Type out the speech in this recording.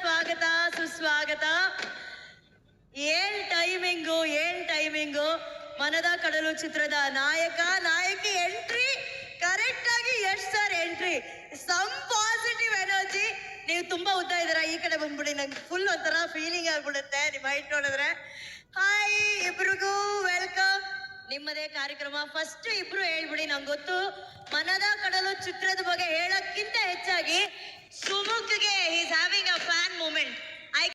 ಸ್ವಾಗತ, ಸುಸ್ವಾಗತ. ಏನ್ ಟೈಮಿಂಗು ಏನ್ ಟೈಮಿಂಗು ಮನದ ಕಡಲು ಚಿತ್ರದ ನಾಯಕ, ನಾಯಕಿ ಎಂಟ್ರಿ ಕರೆಕ್ಟ್ ಆಗಿ sir entry. Some positive energy ನೀವು ತುಂಬಾ ಉದ್ದ ಇದ್ದೀರಾ, ಈ ಕಡೆ ಬಂದ್ಬಿಡಿ. ನಂಗೆ ಫುಲ್ ಒಂಥರ ಫೀಲಿಂಗ್ ಆಗ್ಬಿಡುತ್ತೆ, ನಿಮ್ಮ ಹೈಟ್ ನೋಡಿದ್ರೆ. ಹಾಯ್ ಇಬ್ರಿಗೂ ವೆಲ್ಕಮ್ ನಿಮ್ಮದೇ ಕಾರ್ಯಕ್ರಮ. ಫಸ್ಟ್ ಇಬ್ರು ಹೇಳ್ಬಿಡಿ, ನಂಗೆ ಗೊತ್ತು. ಮನದ ಕಡಲು ಚಿತ್ರ